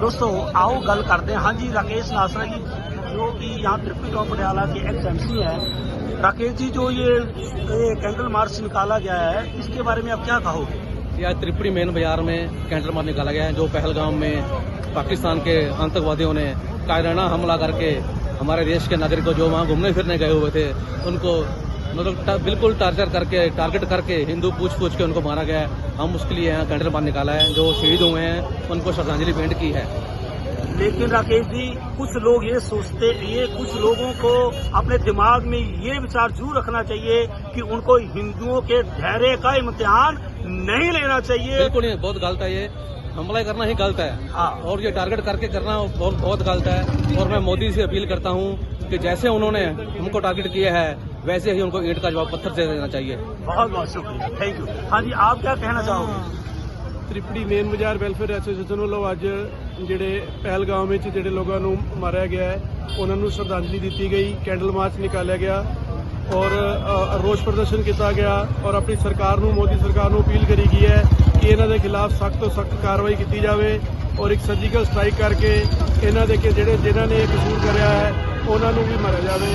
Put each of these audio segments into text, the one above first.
दोस्तों आओ गल करते हैं। हाँ जी राकेश नासरा जी जो कि यहाँ त्रिपी टॉप पटियाला के एक्स एमसी है। राकेश जी जो ये, ये कैंडल मार्च निकाला गया है इसके बारे में आप क्या कहोगे? आज त्रिपुरी मेन बाज़ार में कैंडल मार्च निकाला गया है जो पहलगाम में पाकिस्तान के आतंकवादियों ने कायराना हमला करके हमारे देश के नागरिकों जो वहाँ घूमने फिरने गए हुए थे उनको मतलब बिल्कुल टार्चर करके टारगेट करके हिंदू पूछ पूछ के उनको मारा गया है। हम उसके लिए यहाँ कैंडल मार्च निकाला है जो शहीद हुए हैं उनको श्रद्धांजलि भेंट की है। लेकिन राकेश जी कुछ लोग ये सोचते ये कुछ लोगों को अपने दिमाग में ये विचार ज़रूर रखना चाहिए कि उनको हिंदुओं के धैर्य का इम्तिहान नहीं लेना चाहिए। बिल्कुल ये बहुत गलत है ये। हमला करना ही गलत है। हाँ। और ये टारगेट करके करना बहुत बहुत गलत है। और मैं मोदी से अपील करता हूँ कि जैसे उन्होंने हमको टारगेट किया है वैसे ही उनको ईंट का जवाब पत्थर से देना चाहिए बहुत बहुत शुक्रिया थैंक यू हाँ जी आप क्या कहना चाहोगे ਤ੍ਰਿਪੜੀ ਮੇਨ ਬਾਜ਼ਾਰ ਵੈਲਫੇਅਰ ਐਸੋਸੀਏਸ਼ਨ ਵੱਲੋਂ ਅੱਜ ਜਿਹੜੇ ਪਹਿਲਗਾਮ ਵਿੱਚ ਜਿਹੜੇ ਲੋਕਾਂ ਨੂੰ ਮਾਰਿਆ ਗਿਆ ਹੈ ਉਹਨਾਂ ਨੂੰ ਸ਼ਰਧਾਂਜਲੀ ਦਿੱਤੀ ਗਈ ਕੈਂਡਲ ਮਾਰਚ ਨਿਕਾਲਿਆ ਗਿਆ ਔਰ ਅ, ਰੋਸ ਪ੍ਰਦਰਸ਼ਨ ਕੀਤਾ ਗਿਆ ਔਰ ਆਪਣੀ ਸਰਕਾਰ ਨੂੰ ਮੋਦੀ ਸਰਕਾਰ ਨੂੰ ਅਪੀਲ ਕਰੀ ਗਈ ਹੈ ਕਿ ਇਹਨਾਂ ਦੇ ਖਿਲਾਫ ਸਖਤ ਤੋਂ ਸਖਤ ਕਾਰਵਾਈ ਕੀਤੀ ਜਾਵੇ ਔਰ ਇੱਕ ਸਰਜੀਕਲ ਸਟ੍ਰਾਈਕ ਕਰਕੇ ਇਹਨਾਂ ਦੇ ਕਿ ਜਿਹੜੇ ਜਿਨ੍ਹਾਂ ਨੇ ਇਹ ਕਸੂਰ ਕਰਿਆ ਹੈ ਉਹਨਾਂ ਨੂੰ ਵੀ ਮਾਰਿਆ ਜਾਵੇ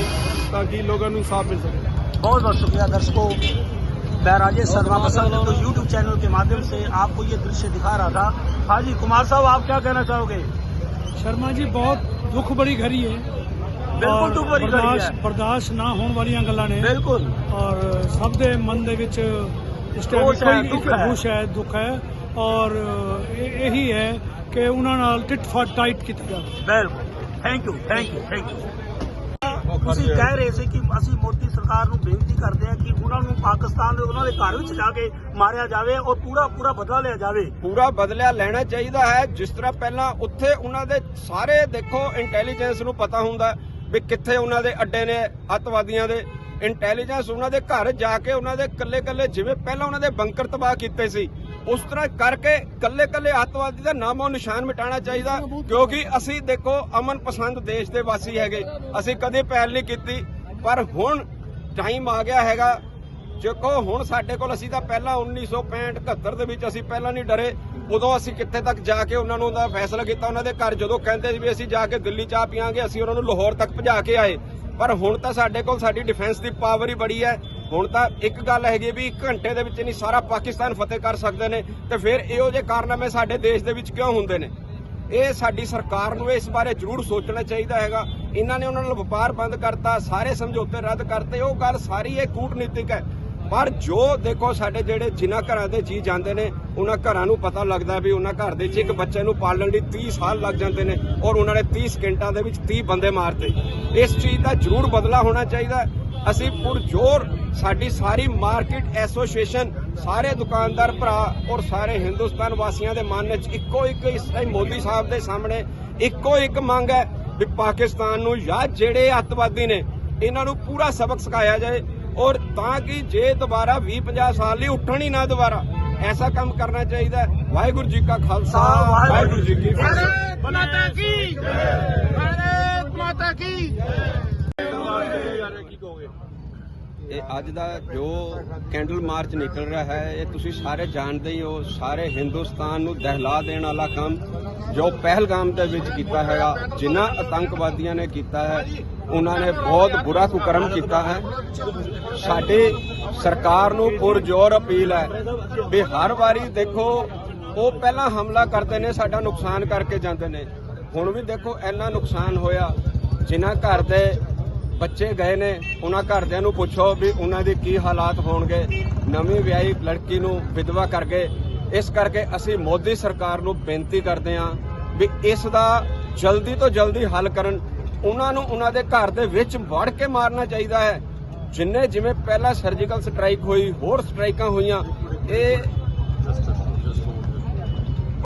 ਤਾਂ ਕਿ ਲੋਕਾਂ ਨੂੰ ਇਨਸਾਫ ਮਿਲ ਸਕੇ बहुत बहुत शुक्रिया दर्शकों मैं राजेश शर्मा बसंत तो यूट्यूब चैनल के माध्यम से आपको ये दृश्य दिखा रहा था हाँ जी कुमार साहब आप क्या कहना चाहोगे ਸ਼ਰਮਾ ਜੀ ਬਹੁਤ ਦੁੱਖ ਬੜੀ ਘੜੀ ਹੈ ਬਿਲਕੁਲ ਦੁੱਖ ਭਰੀ ਘੜੀ ਹੈ। ਬਰਦਾਸ਼ਤ ਬਰਦਾਸ਼ਤ ਨਾ ਹੋਣ ਵਾਲੀਆਂ ਗੱਲਾਂ ਨੇ बिल्कुल ਔਰ ਸਭ ਦੇ ਮਨ ਦੇ ਵਿੱਚ ਇਸ ਟਾਈਮ ਰੋਸ ਹੈ, ਕੋਈ ਦੁੱਖ ਇੱਕ ਹੈ। ਹੋਸ਼ ਹੈ ਦੁੱਖ ਹੈ ਔਰ ਇਹ- ਇਹੀ ਹੈ ਕਿ ਉਹਨਾਂ ਨਾਲ ਟਿਟ ਫਾਟ ਟਾਈਟ ਕੀਤਾ ਜਾਵੇ ਬਿਲਕੁਲ thank you thank you thank you ਤੁਸੀਂ ਕਹਿ ਰਹੇ ਸੀ ਕਿ ਅਸੀਂ ਮੋਦੀ ਸਰਕਾਰ ਨੂੰ ਬੇਨਤੀ ਕਰਦੇ ਹਾਂ ਕਿ ਉਹਨਾਂ ਨੂੰ ਪਾਕਿਸਤਾਨ ਦੇ ਉਹਨਾਂ ਦੇ ਘਰ ਵਿੱਚ ਜਾ ਕੇ ਮਾਰਿਆ ਜਾਵੇ ਔਰ ਪੂਰਾ ਪੂਰਾ ਬਦਲਾ ਲਿਆ ਜਾਵੇ। ਪੂਰਾ ਬਦਲਿਆ ਲੈਣਾ ਚਾਹੀਦਾ ਹੈ। ਜਿਸ ਤਰ੍ਹਾਂ ਪਹਿਲਾਂ ਉੱਥੇ ਉਹਨਾਂ ਦੇ ਸਾਰੇ ਦੇਖੋ ਇੰਟੈਲੀਜੈਂਸ ਨੂੰ ਪਤਾ ਹੁੰਦਾ ਵੀ ਕਿੱਥੇ ਉਹਨਾਂ ਦੇ ਅੱਡੇ ਨੇ ਅੱਤਵਾਦੀਆਂ ਦੇ। ਇੰਟੈਲੀਜੈਂਸ ਉਹਨਾਂ ਦੇ ਘਰ ਜਾ ਕੇ ਉਹਨਾਂ ਦੇ ਕੱਲੇ-ਕੱਲੇ ਜਿਵੇਂ ਪਹਿਲਾਂ ਉਹਨਾਂ ਦੇ ਬੰਕਰ ਤਬਾਹ ਕੀਤੇ ਸੀ। ਉਸ ਤਰ੍ਹਾਂ ਕਰਕੇ ਕੱਲੇ-ਕੱਲੇ ਅੱਤਵਾਦੀ ਦਾ ਨਾਮੋ ਨਿਸ਼ਾਨ ਮਿਟਾਉਣਾ ਚਾਹੀਦਾ, ਕਿਉਂਕਿ ਅਸੀਂ ਦੇਖੋ ਅਮਨ ਪਸੰਦ ਦੇਸ਼ ਦੇ ਵਾਸੀ ਹੈਗੇ। ਅਸੀਂ ਕਦੇ ਪਹਿਲ ਨਹੀਂ ਕੀਤੀ, ਪਰ ਹੁਣ ਟਾਈਮ ਆ ਗਿਆ ਹੈਗਾ। ਦੇਖੋ, ਹੁਣ ਸਾਡੇ ਕੋਲ ਅਸੀਂ ਤਾਂ ਪਹਿਲਾਂ 1965 71 ਦੇ ਵਿੱਚ ਅਸੀਂ ਪਹਿਲਾਂ ਨਹੀਂ ਡਰੇ। ਉਦੋਂ ਅਸੀਂ ਕਿੱਥੇ ਤੱਕ ਜਾ ਕੇ ਉਹਨਾਂ ਨੂੰ ਉਹਦਾ ਫੈਸਲਾ ਕੀਤਾ, ਉਹਨਾਂ ਦੇ ਘਰ ਜਦੋਂ ਕਹਿੰਦੇ ਸੀ ਵੀ ਅਸੀਂ ਜਾ ਕੇ ਦਿੱਲੀ ਚਾਹ ਪੀਾਂਗੇ ਅਸੀਂ ਉਹਨਾਂ ਨੂੰ ਲਾਹੌਰ ਤੱਕ ਭਜਾ ਕੇ ਆਏ। ਪਰ ਹੁਣ ਤਾਂ ਸਾਡੇ ਕੋਲ ਸਾਡੀ ਡਿਫੈਂਸ ਦੀ ਪਾਵਰ ਹੀ ਬੜੀ ਹੈ। ਹੁਣ ਤਾਂ ਇੱਕ ਗੱਲ ਹੈਗੀ ਵੀ ਘੰਟੇ ਦੇ ਵਿੱਚ ਨਹੀਂ, ਸਾਰਾ ਪਾਕਿਸਤਾਨ ਫਤਿਹ ਕਰ ਸਕਦੇ ਨੇ ਤੇ ਫਿਰ ਇਹੋ ਜਿਹੇ ਕਾਰਨਾਮੇ ਸਾਡੇ ਦੇਸ਼ ਦੇ ਵਿੱਚ ਕਿਉਂ ਹੁੰਦੇ ਨੇ? ਇਹ ਸਾਡੀ ਸਰਕਾਰ ਨੂੰ ਇਸ ਬਾਰੇ ਜ਼ਰੂਰ ਸੋਚਣਾ ਚਾਹੀਦਾ ਹੈਗਾ। ਇਹਨਾਂ ਨੇ ਉਹਨਾਂ ਨਾਲ ਵਪਾਰ ਬੰਦ ਕਰਤਾ, ਸਾਰੇ ਸਮਝੌਤੇ ਰੱਦ ਕਰਤੇ, ਉਹ ਗੱਲ ਸਾਰੀ ਇਹ ਕੂਟਨੀਤਿਕ ਹੈ। ਪਰ ਜੋ ਦੇਖੋ ਸਾਡੇ ਜਿਹੜੇ ਜਿਨ੍ਹਾਂ ਘਰਾਂ ਦੇ ਜੀ ਜਾਂਦੇ ਨੇ, ਉਹਨਾਂ ਘਰਾਂ ਨੂੰ ਪਤਾ ਲੱਗਦਾ ਵੀ ਉਹਨਾਂ ਘਰ ਦੇ ਵਿੱਚ ਇੱਕ ਬੱਚੇ ਨੂੰ ਪਾਲਣ ਲਈ 30 ਸਾਲ ਲੱਗ ਜਾਂਦੇ ਨੇ ਔਰ ਉਹਨਾਂ ਨੇ 30 ਸਕਿੰਟਾਂ ਦੇ ਵਿੱਚ 30 ਬੰਦੇ ਮਾਰਦੇ ਇਸ ਚੀਜ਼ ਦਾ ਜ਼ਰੂਰ ਬਦਲਾ ਹੋਣਾ ਚਾਹੀਦਾ। ਹੈ। ਅਸੀਂ ਪੁਰਜੋਰ ਸਾਡੀ ਸਾਰੀ ਮਾਰਕੀਟ ਐਸੋਸੀਏਸ਼ਨ ਸਾਰੇ ਦੁਕਾਨਦਾਰ ਭਰਾ ਔਰ ਸਾਰੇ ਹਿੰਦੁਸਤਾਨ ਵਾਸੀਆਂ ਦੇ ਮਨ ਵਿੱਚ ਇੱਕੋ ਇੱਕ ਇਸ ਟਾਈਮ ਮੋਦੀ ਸਾਹਿਬ ਦੇ ਸਾਹਮਣੇ ਇੱਕੋ ਇੱਕ ਮੰਗ ਹੈ ਵੀ ਪਾਕਿਸਤਾਨ ਨੂੰ ਜਾਂ ਜਿਹੜੇ ਅੱਤਵਾਦੀ ਨੇ ਇਹਨਾਂ ਨੂੰ ਪੂਰਾ ਸਬਕ ਸਿਖਾਇਆ ਜਾਏ ਔਰ ਤਾਂ ਕਿ ਜੇ ਦੁਬਾਰਾ 20 50 ਸਾਲ ਲਈ ਉੱਠਣ ਹੀ ਨਾ ਦੁਬਾਰਾ ਐਸਾ ਕੰਮ ਕਰਨਾ ਚਾਹੀਦਾ। ਵਾਹਿਗੁਰੂ ਜੀ ਕਾ ਖਾਲਸਾ ਵਾਹਿਗੁਰੂ ਜੀ ਕੀ ਫਤਿਹ। ਮਾਤਾ ਕੀ ਇਹ ਅੱਜ ਦਾ ਜੋ ਕੈਂਡਲ ਮਾਰਚ ਨਿਕਲ ਰਿਹਾ ਹੈ, ਇਹ ਤੁਸੀਂ ਸਾਰੇ ਜਾਣਦੇ ਹੀ ਹੋ, ਸਾਰੇ ਹਿੰਦੁਸਤਾਨ ਨੂੰ ਦਹਿਲਾ ਦੇਣ ਵਾਲਾ ਕੰਮ ਜੋ ਪਹਿਲਗਾਮ ਦੇ ਵਿੱਚ ਕੀਤਾ ਹੈਗਾ ਜਿਨ੍ਹਾਂ ਆਤੰਕਵਾਦੀਆਂ ਨੇ ਕੀਤਾ ਹੈ, ਉਹਨਾਂ ਨੇ ਬਹੁਤ ਬੁਰਾ ਕੁਕਰਮ ਕੀਤਾ ਹੈ। ਸਾਡੀ ਸਰਕਾਰ ਨੂੰ ਪੁਰਜੋਰ ਅਪੀਲ ਹੈ ਵੀ ਹਰ ਵਾਰੀ ਦੇਖੋ, ਉਹ ਪਹਿਲਾਂ ਹਮਲਾ ਕਰਦੇ ਨੇ, ਸਾਡਾ ਨੁਕਸਾਨ ਕਰਕੇ ਜਾਂਦੇ ਨੇ। ਹੁਣ ਵੀ ਦੇਖੋ, ਇੰਨਾ ਨੁਕਸਾਨ ਹੋਇਆ, ਜਿਨ੍ਹਾਂ ਘਰ ਦੇ ਬੱਚੇ ਗਏ ਨੇ, ਉਹਨਾਂ ਘਰਦਿਆਂ ਨੂੰ ਪੁੱਛੋ ਵੀ ਉਹਨਾਂ ਦੇ ਕੀ ਹਾਲਾਤ ਹੋਣਗੇ। ਨਵੀਂ ਵਿਆਹੀ ਲੜਕੀ ਨੂੰ ਵਿਧਵਾ ਕਰ ਗਏ। ਇਸ ਕਰਕੇ ਅਸੀਂ ਮੋਦੀ ਸਰਕਾਰ ਨੂੰ ਬੇਨਤੀ ਕਰਦੇ ਹਾਂ ਵੀ ਇਸ ਦਾ ਜਲਦੀ ਤੋਂ ਜਲਦੀ ਹੱਲ ਕਰਨ। ਉਹਨਾਂ ਨੂੰ ਉਹਨਾਂ ਦੇ ਘਰ ਦੇ ਵਿੱਚ ਵੜ ਕੇ ਮਾਰਨਾ ਚਾਹੀਦਾ ਹੈ। ਜਿੰਨੇ ਜਿਵੇਂ ਪਹਿਲਾਂ ਸਰਜੀਕਲ ਸਟ੍ਰਾਈਕ ਹੋਈ, ਹੋਰ ਸਟ੍ਰਾਈਕਾਂ ਹੋਈਆਂ, ਇਹ